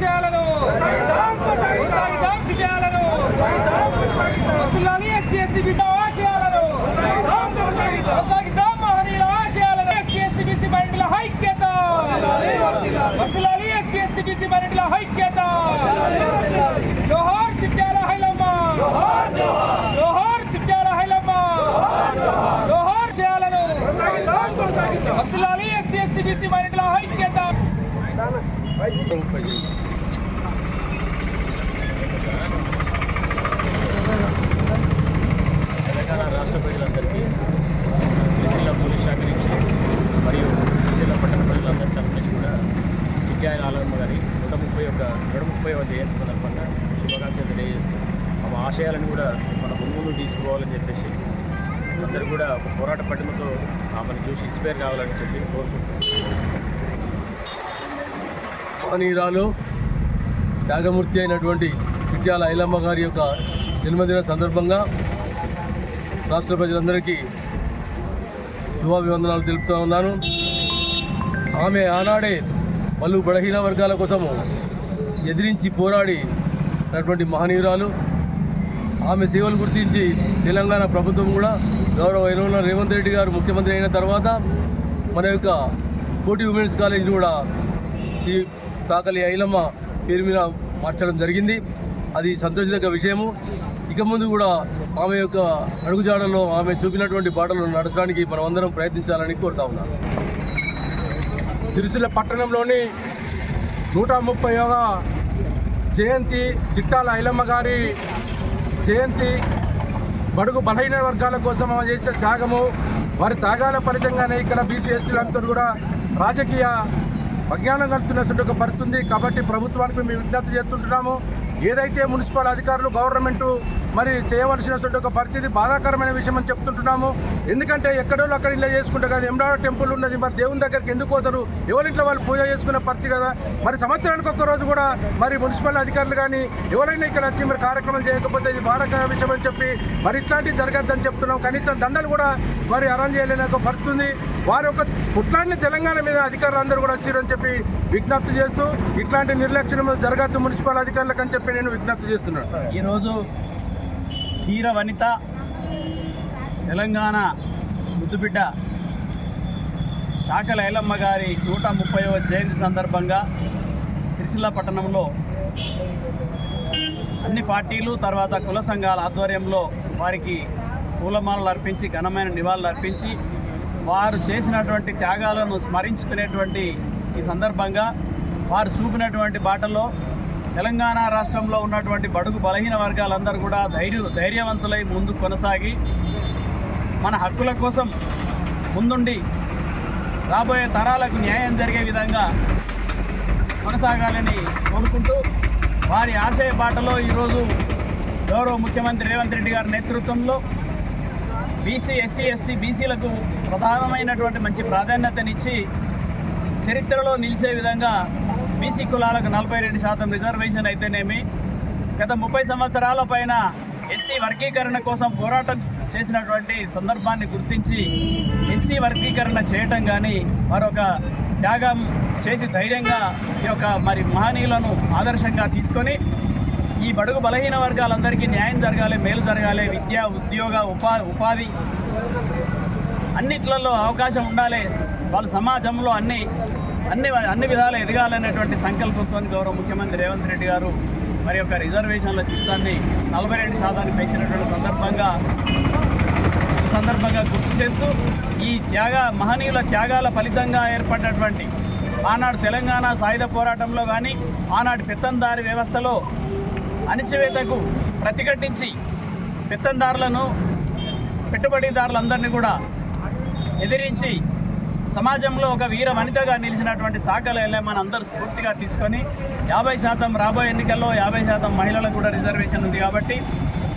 చేయాలను. ఆశయాలను కొనసాగిద్దాం చిట్యాలను వద్దులాలి SC ST బిడ్డ ఆశయాలను కొనసాగిద్దాం మహనీయుల ఆశయాలను ఎస్సీ ఎస్టీ బీసీ మైనారిటీల ఐక్యత వద్దులాలి ఎస్సీ ఎస్టీ బీసీ మైనారిటీల ఐక్యత జోహార్ చిట్యాల హైలమ్మ జోహార్ చిట్యాల హైలమ్మ జోహార్ చేయాలను అబ్దుల్లాలి ఎస్సీ ఎస్టీ బీసీ మైనారిటీల ఐక్యత తెలంగాణ రాష్ట్ర ప్రజలందరికీ జిల్లా పోలీస్ శాఖ నుంచి మరియు జిల్లా పట్టణ ప్రజలందరి తరఫు నుంచి కూడా విద్యాయన ఆలమ్మ గారి నూట ముప్పై ఒక నూట ముప్పై ఒక జయంతి సందర్భంగా శుభాకాంక్షలు తెలియజేస్తూ ఆమె ఆశయాలను కూడా మన ముందు తీసుకోవాలని చెప్పేసి అందరూ కూడా ఒక పోరాట పటిమతో ఆమెను చూసి ఇన్స్పైర్ కావాలని చెప్పి కోరుకుంటున్నాం మహనీయురాలు త్యాగమూర్తి అయినటువంటి విద్యాల ఐలమ్మ గారి యొక్క జన్మదిన సందర్భంగా రాష్ట్ర ప్రజలందరికీ శుభాభివందనాలు తెలుపుతూ ఉన్నాను. ఆమె ఆనాడే పలు బలహీన వర్గాల కోసము ఎదిరించి పోరాడి అటువంటి మహనీయురాలు. ఆమె సేవలు గుర్తించి తెలంగాణ ప్రభుత్వం కూడా గౌరవ ఎరువుల రేవంత్ రెడ్డి గారు ముఖ్యమంత్రి అయిన తర్వాత మన యొక్క కోటి ఉమెన్స్ కాలేజ్ కూడా సి సాకలి ఐలమ్మ పేరు మీద మార్చడం జరిగింది. అది సంతోషదగ్గ విషయము. ఇక ముందు కూడా ఆమె యొక్క అడుగుజాడల్లో ఆమె చూపినటువంటి బాటలు నడచడానికి మనమందరం ప్రయత్నించాలని కోరుతా ఉన్నాను సిరిసిల్ల పట్టణంలోని నూట ముప్పైవ జయంతి చిట్టాల ఐలమ్మ గారి జయంతి బడుగు బలహీన వర్గాల కోసం ఆమె చేసిన త్యాగము. వారి త్యాగాల ఫలితంగానే ఇక్కడ బీసీ ఎస్టీలందరూ కూడా రాజకీయ అజ్ఞానం కలుగుతున్న ఒక పరిస్థితుంది కాబట్టి ప్రభుత్వానికి మేము విజ్ఞప్తి చేస్తుంటున్నాము. ఏదైతే మున్సిపల్ అధికారులు గవర్నమెంట్ మరి చేయవలసినటువంటి ఒక పరిస్థితి బాధాకరమైన విషయం అని చెప్తుంటున్నాము ఎందుకంటే ఎక్కడో అక్కడ ఇలా చేసుకుంటే కదా ఎమ్రాడ టెంపుల్ ఉన్నది మరి దేవుని దగ్గరికి ఎందుకు పోతారు? ఎవరింట్లో వాళ్ళు పూజ చేసుకునే పరిస్థితి కదా? మరి సంవత్సరానికి ఒక్కరోజు కూడా మరి మున్సిపల్ అధికారులు కానీ ఎవరైనా ఇక్కడ వచ్చి మరి కార్యక్రమాలు చేయకపోతే ఇది బాధాకర విషయం అని చెప్పి మరి ఇట్లాంటివి జరగద్దని చెప్తున్నాం. కనీసం దండలు కూడా మరి అరేంజ్ చేయలేని ఒక పరిస్థితి వారి యొక్క పుట్లాన్ని తెలంగాణ మీద అధికారులు అందరూ కూడా వచ్చారని చెప్పి విజ్ఞప్తి చేస్తూ ఇట్లాంటి నిర్లక్ష్యం జరగద్దు మున్సిపల్ అధికారులకు అని చెప్పి నేను విజ్ఞప్తి చేస్తున్నాను ఈరోజు తీర వనిత తెలంగాణ ముద్దుబిడ్డ చాకల ఐలమ్మ గారి నూట ముప్పైవ జయంతి సందర్భంగా సిరిసిల్ల పట్టణంలో అన్ని పార్టీలు తర్వాత కుల సంఘాల ఆధ్వర్యంలో వారికి పూలమాలలు అర్పించి ఘనమైన నివాళులు అర్పించి వారు చేసినటువంటి త్యాగాలను స్మరించుకునేటువంటి ఈ సందర్భంగా వారు చూపినటువంటి బాటలో తెలంగాణ రాష్ట్రంలో ఉన్నటువంటి బడుగు బలహీన వర్గాలందరూ కూడా ధైర్య ధైర్యవంతులై ముందు కొనసాగి మన హక్కుల కోసం ముందుండి రాబోయే తరాలకు న్యాయం జరిగే విధంగా కొనసాగాలని కోరుకుంటూ వారి ఆశయ బాటలో ఈరోజు గౌరవ ముఖ్యమంత్రి రేవంత్ రెడ్డి గారి నేతృత్వంలో బీసీ ఎస్సీ ఎస్టీ బీసీలకు ప్రధానమైనటువంటి మంచి ప్రాధాన్యతనిచ్చి చరిత్రలో నిలిచే విధంగా బీసీ కులాలకు నలభై రెండు శాతం రిజర్వేషన్ అయితేనేమి గత ముప్పై సంవత్సరాల పైన ఎస్సీ వర్గీకరణ కోసం పోరాటం చేసినటువంటి సందర్భాన్ని గుర్తించి ఎస్సీ వర్గీకరణ చేయటం కానీ మరొక త్యాగం చేసి ధైర్యంగా ఈ యొక్క మరి మహనీయులను ఆదర్శంగా తీసుకొని ఈ బడుగు బలహీన వర్గాలందరికీ న్యాయం జరగాలి మేలు జరగాలి విద్య ఉద్యోగ ఉపా ఉపాధి అన్నిట్లలో అవకాశం ఉండాలి. వాళ్ళ సమాజంలో అన్ని అన్ని అన్ని విధాలు ఎదగాలనేటువంటి సంకల్పంతో గౌరవ ముఖ్యమంత్రి రేవంత్ రెడ్డి గారు మరి యొక్క రిజర్వేషన్ల సిస్టాన్ని నలభై రెండు శాతానికి పెంచినటువంటి సందర్భంగా సందర్భంగా గుర్తు చేస్తూ ఈ త్యాగ మహనీయుల త్యాగాల ఫలితంగా ఏర్పడినటువంటి ఆనాడు తెలంగాణ సాయుధ పోరాటంలో కానీ ఆనాటి పెత్తందారి వ్యవస్థలో అణిచివేతకు ప్రతిఘటించి పెత్తందారులను పెట్టుబడిదారులందరినీ కూడా ఎదిరించి సమాజంలో ఒక వీర వనితగా నిలిచినటువంటి శాఖలు మన అందరూ స్ఫూర్తిగా తీసుకొని యాభై శాతం రాబోయే ఎన్నికల్లో యాభై శాతం మహిళలకు కూడా రిజర్వేషన్ ఉంది కాబట్టి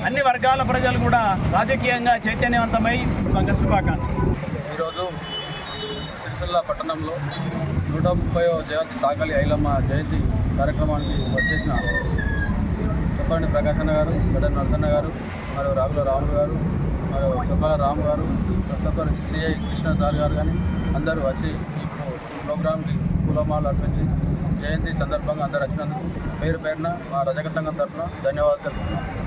అన్ని వర్గాల ప్రజలు కూడా రాజకీయంగా చైతన్యవంతమై మంగళ శుభాకాంక్షలు. ఈరోజు సిరిసిల్ల పట్టణంలో నూట ముప్పై జయంతి సాకలి ఐలమ్మ జయంతి కార్యక్రమానికి వచ్చేసిన చెప్పండి ప్రకాశన్న గారు గడ నరసన్న గారు మరియు రాగుల రాములు గారు మరియు చొక్కాల రాము గారు ప్రతి ఒక్కరు సిఐ కృష్ణ సార్ గారు కానీ అందరూ వచ్చి ఈ ప్రోగ్రాంకి పూలమాలు అర్పించి జయంతి సందర్భంగా అందరూ వచ్చినందుకు పేరు పేరున మా రజక సంఘం తరఫున ధన్యవాదాలు తెలుపుతున్నాను